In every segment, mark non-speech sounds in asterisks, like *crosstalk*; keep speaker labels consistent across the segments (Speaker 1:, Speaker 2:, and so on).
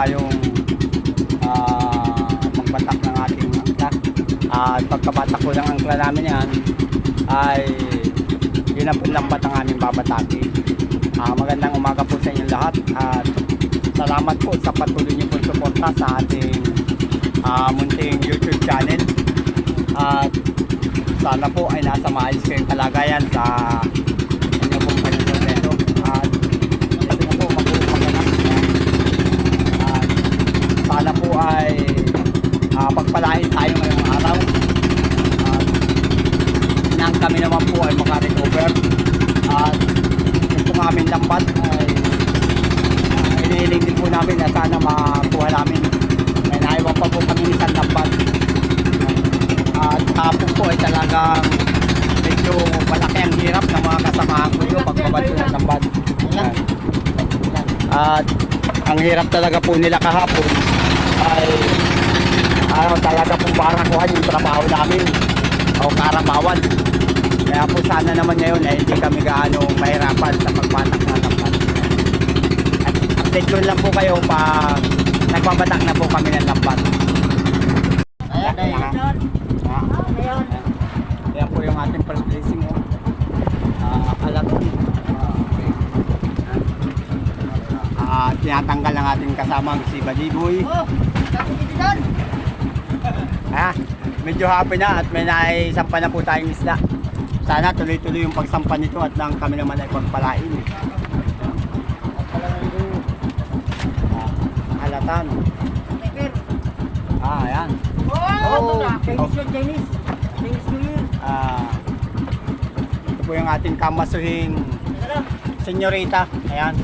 Speaker 1: tayong ah, magbatak ng ating angkla. At pagkabatak po ng angkla namin yan, ay yun ang lambat ang aming babataki. Ah, magandang umaga po sa inyong lahat at salamat po sa patuloy niyo po suporta sa ating ah, munting YouTube channel. At sana po ay nasa maayos kayong kalagayan sa inyo pong panunod At sabi na po mag-uumaganak. At sana po ay ah, pagpalain tayo ngayong araw. At nang kami naman po ay makarecover. At yung pong aming lambat ay uh, inihiling din po namin na sana makuha namin. May naiwan pa po kami isang lambat. At hapon po ay talagang medyo malaki ang hirap ng mga kasamahan ko yun pagbabato ng lambat. At ang hirap talaga po nila kahapon ay ano talaga pong barakuhan yung trabaho namin o karabawan. Kaya po sana naman ngayon ay hindi kami gaano mahirapan sa pagbatak ng lambat. At update ko lang po kayo pag nagbabatak na po kami ng lambat.
Speaker 2: Ayan, ayan.
Speaker 1: Ah,
Speaker 2: Ayan.
Speaker 1: Ayan po yung ating first blessing oh. Ah, alaton. Ah, okay. Ah, tinatanggal ng ating kasamang si Baliboy.
Speaker 2: Oh. *laughs*
Speaker 1: Ah, medyo happy na at may naisampa na po tayong isda. Sana tuloy-tuloy yung pagsampa nito at nang kami naman ay pagpalain. Ah, alatan.
Speaker 2: Pepper.
Speaker 1: Ah, ayan.
Speaker 2: Oh,
Speaker 1: Oh.
Speaker 2: Chinese yun, Chinese. Chinese New Year.
Speaker 1: Ah, ito po yung ating kamasuhing
Speaker 2: lang.
Speaker 1: senyorita. Ayan.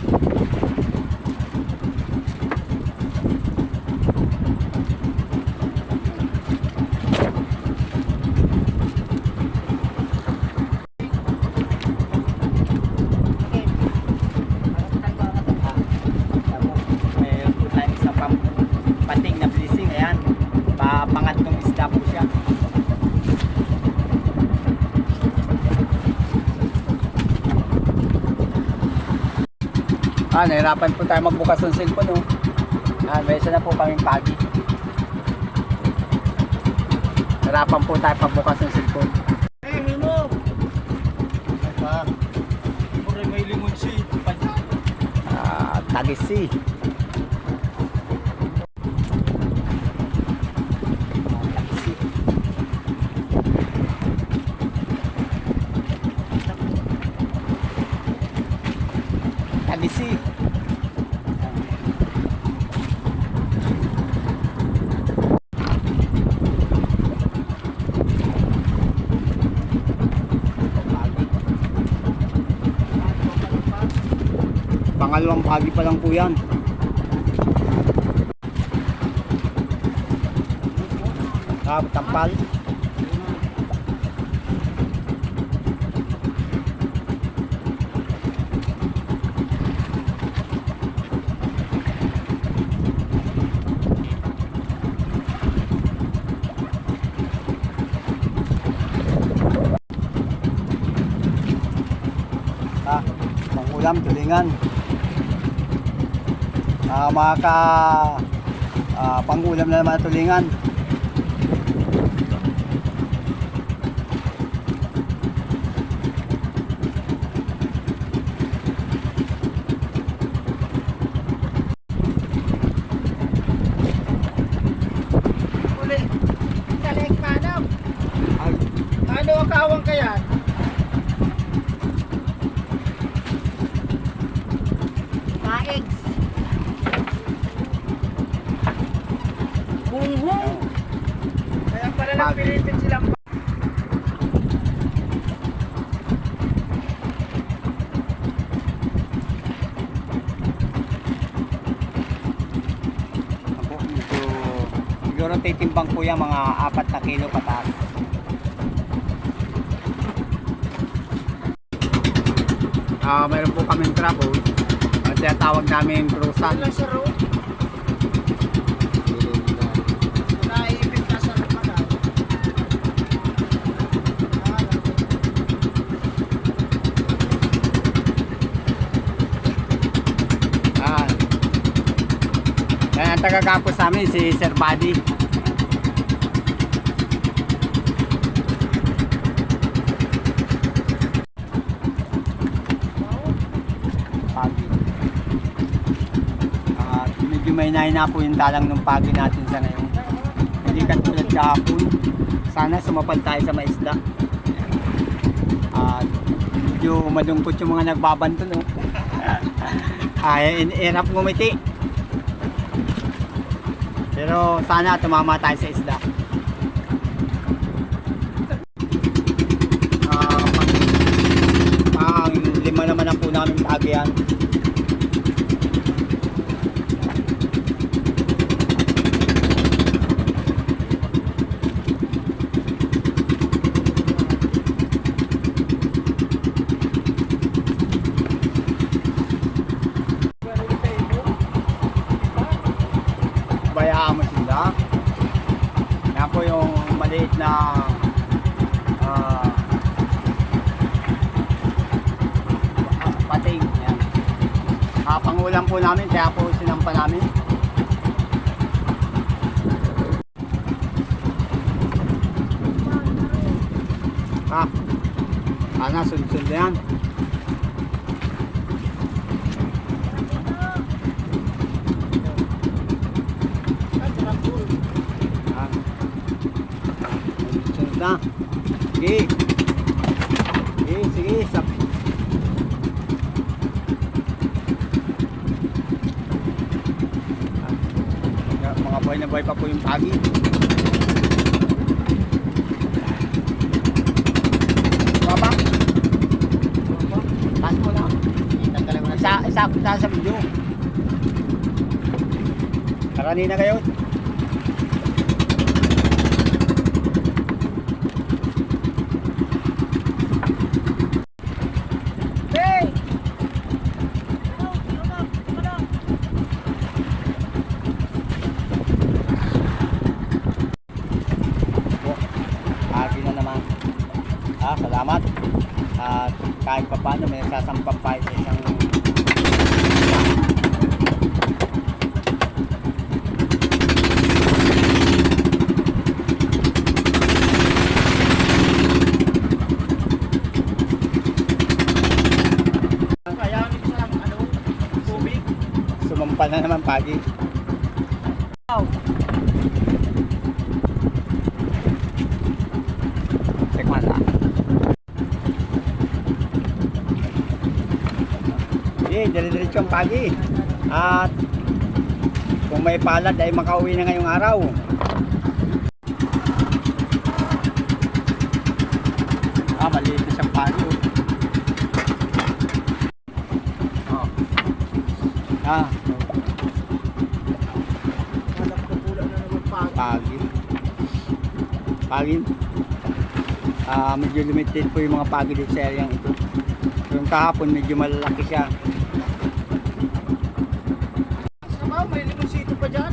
Speaker 2: Okay. Parang tayo ba ka to?
Speaker 1: Tapos, mayroon po tayong isa pang pating na blessing. Ayan. Papangatlong isda po siya. Ah, nahirapan po tayo magbukas ng cellphone, oh. Ah, may isa na po kaming pagi. Nahirapan po tayo pagbukas ng cellphone.
Speaker 2: Eh, Mimo.
Speaker 3: Pare may limon si
Speaker 1: Ah, tagisi. Tagisi. Pangalawang pagi pa lang po yan. Ah, tampal. Ah, pangulam, tulingan. Ah, mga ka ah, pangulam na naman tulingan.
Speaker 2: Uli. Salik manam.
Speaker 1: Ay,
Speaker 2: Ano ang kawang kaya? Paegs. Bunghung. Kaya pala
Speaker 1: lang
Speaker 2: Philippines silang
Speaker 1: ako, medyo, siguro titimbang po yan mga apat na kilo pataas. Ah, mayroon po kaming trapo. At tinatawag namin cruisan.
Speaker 2: Ilan sa road?
Speaker 1: Ah, taga-campus namin si Sir Buddy. Pagi. At medyo may na po yung dalang ng pagi natin sa ngayon. Hindi katulad kahapon. Sana sumapal tayo sa maisda. At medyo malungkot yung mga nagbabanto no. *laughs* Ay, hirap ngumiti. Pero sana tumama tayo sa isda. Ah, pang, pang lima naman ang po namin lagi yan. bayaan mo sila. Yan po yung maliit na ah, pating. Yan. Ah, pangulam po namin, kaya po sinampa namin. Ah, ana, na yan. Ah. Sunod na. Sige. Sige, sige. Sap. Boy na pa po yung pagi. Baba. Taas mo na. Isa, isa, isa sa video. Karani na kayo.
Speaker 2: Hey!
Speaker 1: po. Lagi na naman. Ah, salamat. At kahit pa paano may sasampang pa sa isang
Speaker 2: Kaya nito sa ano, tubig.
Speaker 1: sumampa na naman pagi. Tekman na. Sige, dire-diretso ang pagi. At kung may palad ay makauwi na ngayong araw. Ah, maliit na siyang pagi. oh. Oh. Ah,
Speaker 2: Hanap ko pula na naman pag.
Speaker 1: pagi. Pagi. Ah, medyo limited po yung mga pagi dito sa area ito. Yung kahapon medyo malalaki siya.
Speaker 2: Sama, may limonsito pa dyan.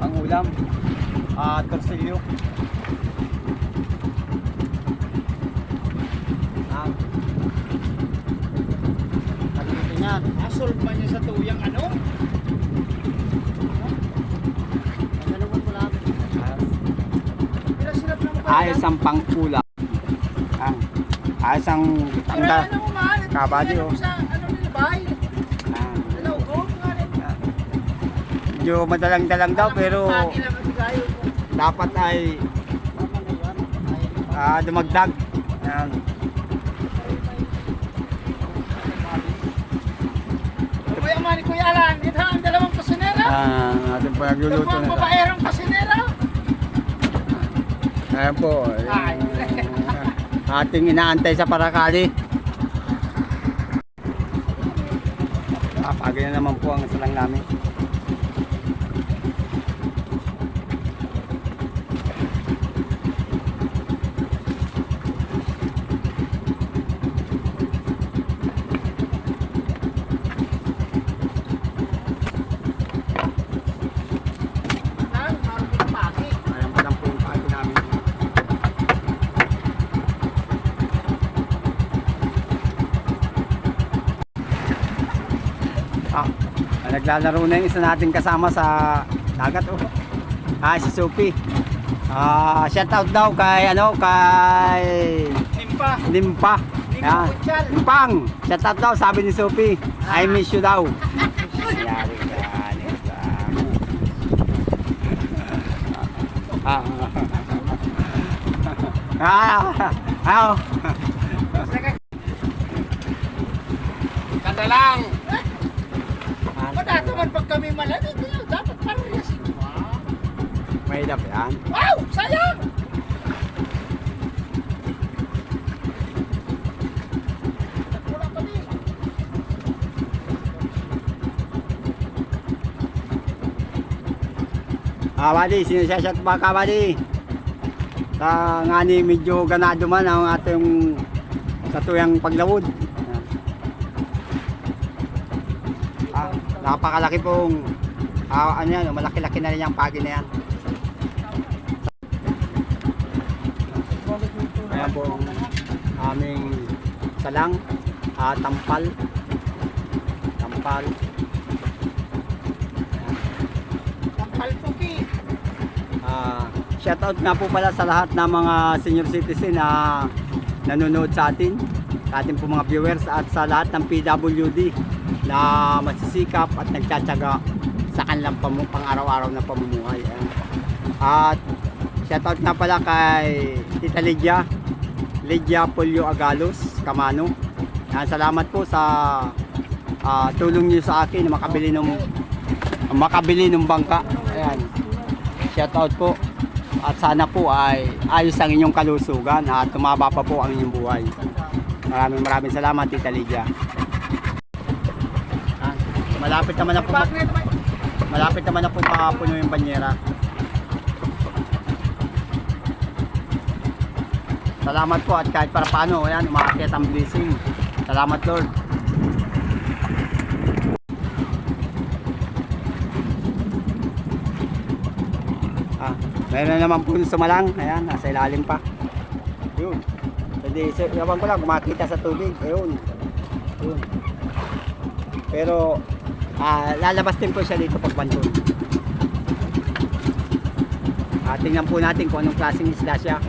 Speaker 1: Ang ulam, ah, torsilyo. Ah. Ano ito niya?
Speaker 2: Asol pa niya sa tuyang ano? Dalawang pula. Pila sinap naman pa
Speaker 1: Ayos ang pangkula. Ang ayos ang tanda.
Speaker 2: ano mo man?
Speaker 1: Kabady, oh.
Speaker 2: Sa ano?
Speaker 1: Ah,
Speaker 2: Dalaw ko, nga rin.
Speaker 1: medyo madalang-dalang daw pero
Speaker 2: ang
Speaker 1: dapat ay ah, dumagdag. Ayan.
Speaker 2: Kuya man, Kuya Alan, ito ang dalawang kusinera.
Speaker 1: Ah, ating
Speaker 2: Dalawang
Speaker 1: na ito.
Speaker 2: babaerong kusinera.
Speaker 1: Ayan po.
Speaker 2: Ay.
Speaker 1: yung, ah, ating inaantay sa parakali. Ah, pagi na naman po ang salang namin.
Speaker 2: Nang, marami ng pagi.
Speaker 1: Ayan pa lang po yung pagi namin. Ah, Ah, naglalaro na yung isa nating kasama sa dagat oh. Ah, si Sophie. Ah, shout out daw kay ano, kay
Speaker 3: Nimpa.
Speaker 1: Limpa. Yan. Limpang. Shout out daw sabi ni Sophie. I miss you daw. Yari ka. Ah. Ah. Ah.
Speaker 2: Kada lang.
Speaker 1: Ah.
Speaker 2: Padato man pag kami malaki, dapat parehas.
Speaker 1: Mahirap yan.
Speaker 2: Wow! Sayang! Wala kami.
Speaker 1: Ah, buddy, sinasashot ba ka, buddy? Sa nga ni medyo ganado man ang ating sa tuyang paglawod. Ah, napakalaki pong ah, ano yan, malaki-laki na rin yung pagi na yan. Ayan po ang aming salang, ah, tampal. Tampal.
Speaker 2: Tampal puki.
Speaker 1: Ah, shoutout nga po pala sa lahat ng mga senior citizen na nanonood sa atin, sa ating po mga viewers at sa lahat ng PWD na masisikap at nagtsatsaga sa kanilang pamu- pang-araw-araw na pamumuhay. Ayan. At shoutout nga pala kay Tita Lydia, Lydia Polio Agalos, Kamano. Ayan, salamat po sa ah, tulong niyo sa akin na makabili ng makabili ng bangka. Ayan. Shout out po. At sana po ay ayos ang inyong kalusugan at tumaba pa po ang inyong buhay. Maraming maraming salamat Tita Lydia. Malapit naman na po malapit naman na po makapuno yung banyera. Salamat po at kahit para paano, ayan, umakit ang blessing. Salamat Lord. Ah, meron na naman po sa malang. Ayan, nasa ilalim pa. Yun. Hindi, so, ko lang, makita sa tubig. Ayun. Yun. Pero, ah, lalabas din po siya dito pag bandon. Ah, tingnan po natin kung anong klaseng isla siya.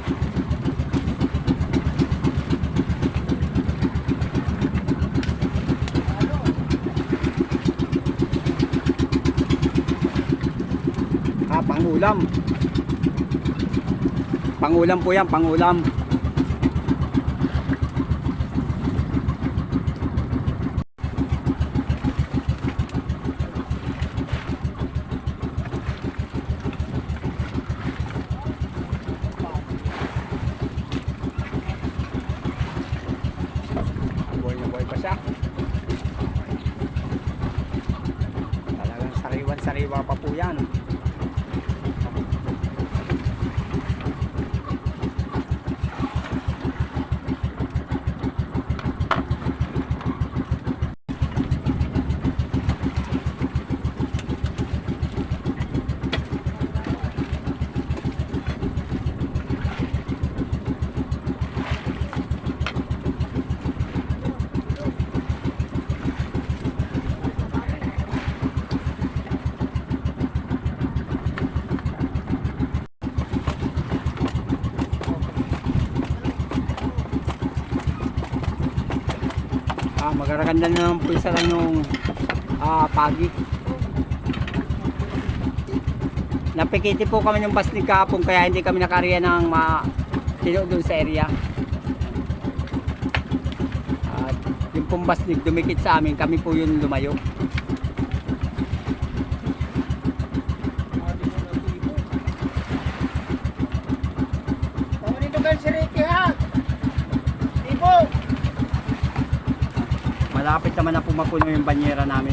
Speaker 1: Ah, pangulam. Pangulam po yan, pangulam. Buhay na buhay pa siya. Talagang sariwan-sariwa pa po yan. Ah, magaganda na po isa lang yung ah, pagi. Napikiti po kami ng basnig kahapon kaya hindi kami nakariya ng ma tino doon sa area. At yung pong basnig dumikit sa amin, kami po yung lumayo.
Speaker 2: Tama nito kan si Ricky ha. Ibo.
Speaker 1: Pumapuno yung banyera namin.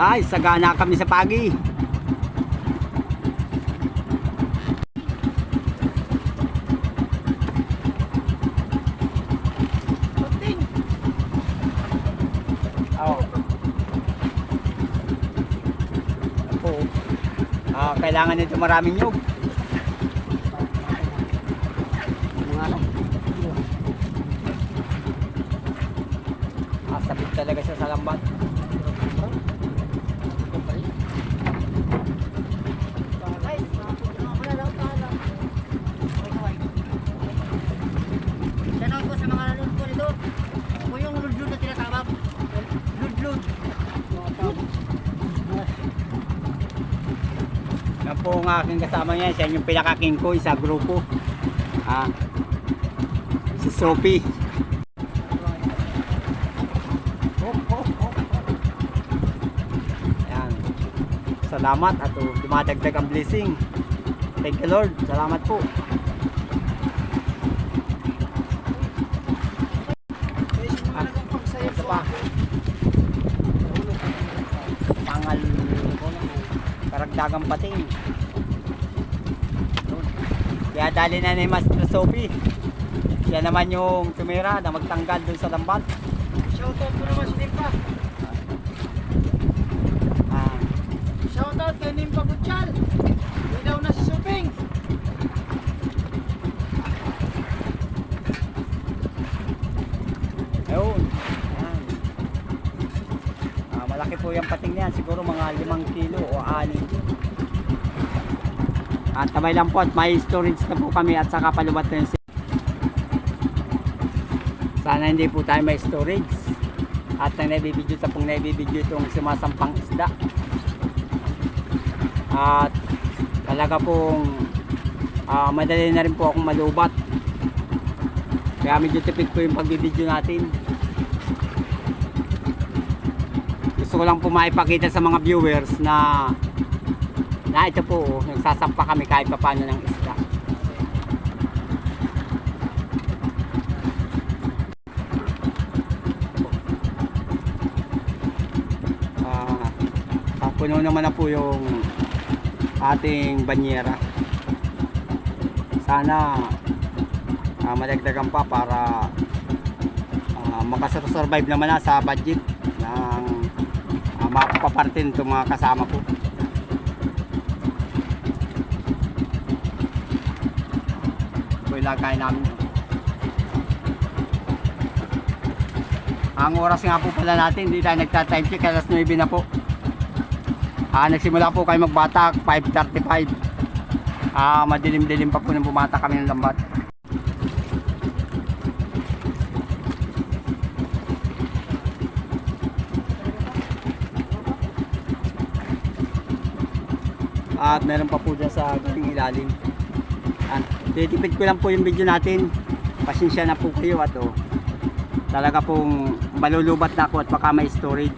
Speaker 1: Ay, sagana kami sa pagi.
Speaker 2: Kunting.
Speaker 1: Oh. Ah, kailangan nito maraming nyug. Mga ano. Ah, sabit talaga siya sa lambat.
Speaker 2: Shoutout po sa mga nanonood po nito. Ako yung lud-lud na tinatawag. Lud-lud.
Speaker 1: Yan po ang aking kasama niya. Siya yung pinaka-king ko sa grupo. Ah, si Sophie. Yan. Salamat at dumadagdag ang blessing. Thank you Lord. Salamat po. Ah, ito pa. Pangal karagdagang pating. Kaya dali na ni Master Sophie. Siya naman yung tumira na magtanggal dun sa lambat.
Speaker 2: Shoutout po naman si Nimpa.
Speaker 1: Ah,
Speaker 2: Shoutout kay Nimpa Butchal. Daw na si Suping.
Speaker 1: ayun. Ayan. Ah, malaki po yung pating niyan. Siguro mga limang kilo o anin. At tamay lang po at may storage na po kami at saka palubat na yung Sana hindi po tayo may storage. At ang naibibidyo sa pong naibibidyo itong sumasampang isda. At talaga pong ah, madali na rin po akong malubat. Kaya medyo tipid po yung pagbibidyo natin. Gusto ko lang po maipakita sa mga viewers na na ito po, oh, nagsasampa kami kahit pa paano ng isda. Ah, ah, puno naman na po yung ating banyera. Sana ah, madagdagan pa para ah, makasurvive naman na sa budget ng uh, makapapartin itong mga kasama ko. Ito yung lagay namin. Ang oras nga po pala natin, hindi tayo nagta-time check, alas 9 na po. Ah, nagsimula po kayo magbatak, 5.35. Ah, madilim-dilim pa po nang bumata kami ng lambat. At meron pa po dyan sa ating ilalim. At titipid ko lang po yung video natin. Pasensya na po kayo at oh, talaga pong malulubat na ako at baka may storage.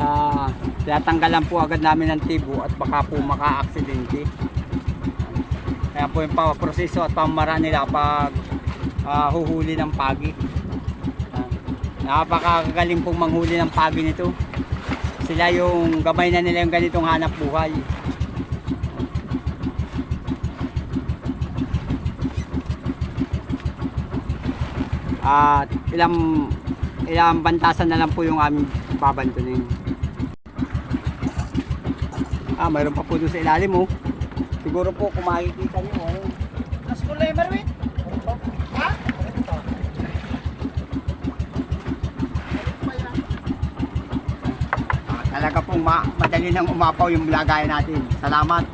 Speaker 1: Ah, tinatanggalan po agad namin ng tibo at baka po maka-aksidente. Kaya po yung proseso at pamara nila pag ah, huhuli ng pagi. Ah, napakagaling pong manghuli ng pagi nito. Sila yung gamay na nila yung ganitong hanap buhay. At ilang ilang bantasan na lang po yung aming babantunin. Ah, mayroon pa po doon sa ilalim oh. Siguro po kung makikita niyo oh.
Speaker 2: Nas kulay Marwin. Ha?
Speaker 1: Ah, talaga pong ma madali nang umapaw yung lagayan natin. Salamat.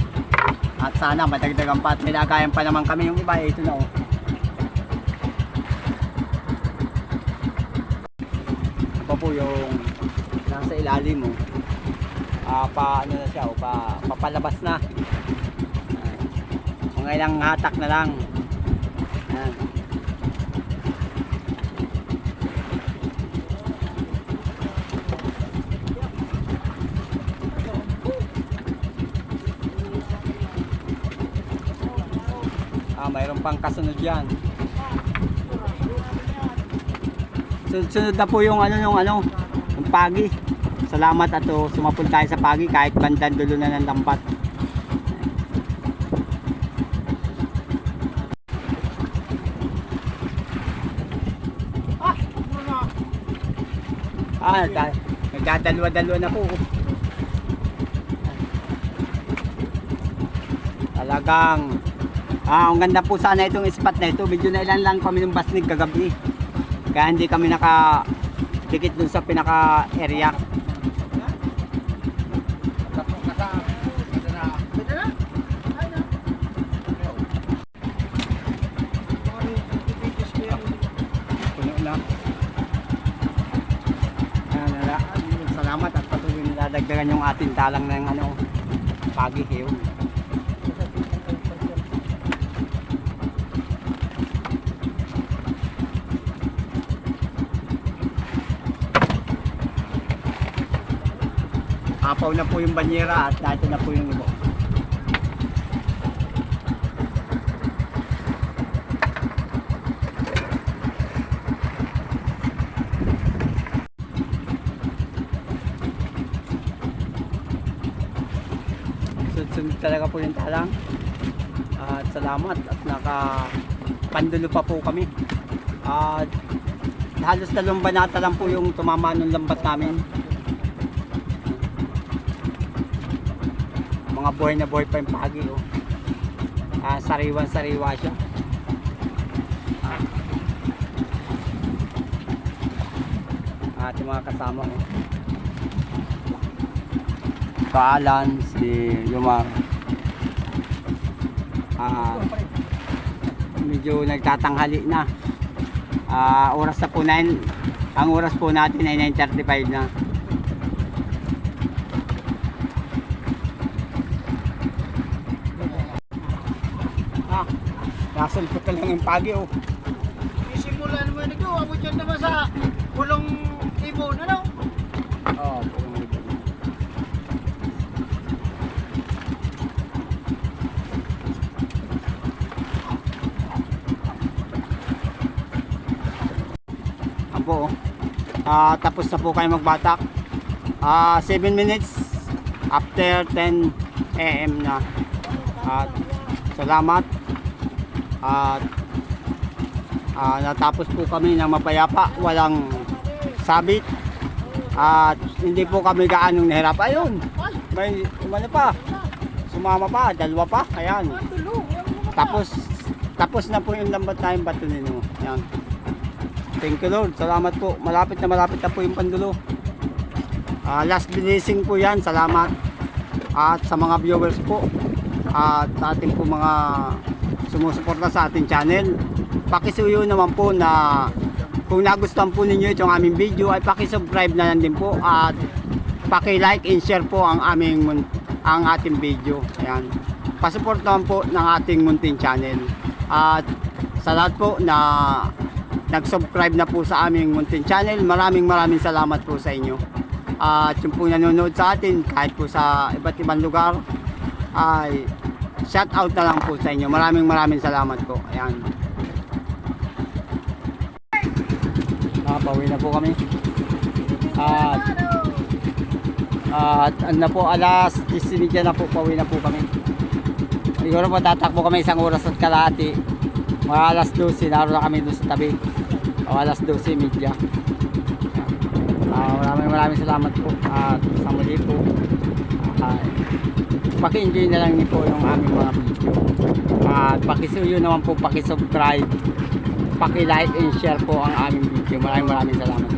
Speaker 1: At sana madagdagan pa at may lagayan pa naman kami yung iba. Eh, ito na oh. Ito po yung nasa ilalim mo. Ah, pa ano na siya, oh, pa papalabas na. Mga ilang hatak na lang. Ah, mayroon pang kasunod yan. Sunod-sunod na po yung ano yung ano, yung pagi. Salamat ato, sumapul tayo sa pagi kahit bandang dulo na ng lambat. Ah, ta- nagdadalwa-dalwa na po. Talagang Ah, ang ganda po sana itong spot na ito. Medyo na ilan lang kami ng basnig kagabi. Kaya hindi kami naka dikit dun sa pinaka area.
Speaker 2: Pwede na? Ay na.
Speaker 1: Puno na. Ayan, nala, salamat at niladagdagan yung ating talang ng ano, pagi hill. Apaw na po yung banyera at dito na po yung ibo. Sunod talaga po yung talang. At salamat at naka pandulo pa po kami. At halos dalawang banata lang po yung tumama ng lambat namin. Mga buhay na buhay pa yung pagi oh. Ah, sariwan sariwa siya. Ah. Ating mga kasama oh. Kaalan, si Yumar. Ah, medyo nagtatanghali na. Ah, oras na po 9. Ang oras po natin ay 9.35 na. Ah, nasulpot ka lang yung pagi oh.
Speaker 2: Isimulan mo yun ito. Abot yan naman sa pulong ibon. Ano?
Speaker 1: Oo, oh, Ampo, oh. Ah, tapos na po kayo magbatak. Ah, 7 minutes after 10 AM na. At salamat. At ah, natapos po kami ng mapayapa, walang sabit. At hindi po kami gaanong nahirap. Ayun, may umano pa. Sumama pa, dalawa pa. Ayan. Tapos tapos na po yung lambat na yung bato ninyo. Ayan. Thank you Lord. Salamat po. Malapit na malapit na po yung pandulo. Ah, last blessing po yan. Salamat. At sa mga viewers po. At sa ating po mga sumusuporta sa ating channel. Pakisuyo naman po na kung nagustuhan po ninyo itong aming video ay pakisubscribe na lang din po at paki-like and share po ang aming ang ating video. Ayan. Pasupport naman po ng ating Muntin channel. At sa lahat po na nag-subscribe na po sa aming Muntin channel, maraming maraming salamat po sa inyo. At yung po nanonood sa atin kahit po sa iba't ibang lugar ay shout out na lang po sa inyo. Maraming maraming salamat po. Ayan. Nakapauwi na po kami. At at ano po, alas 10 na po, pauwi na po kami. Siguro po tatakbo kami isang oras at kalahati. Mga alas 12, naroon na kami doon sa tabi. O alas 12, media. Ah, maraming maraming salamat po. At sa muli po, ah, paki-enjoy na lang niyo po yung aming mga video. At pakisuyo naman po, pakisubscribe, paki-like and share po ang aming video. Maraming maraming salamat.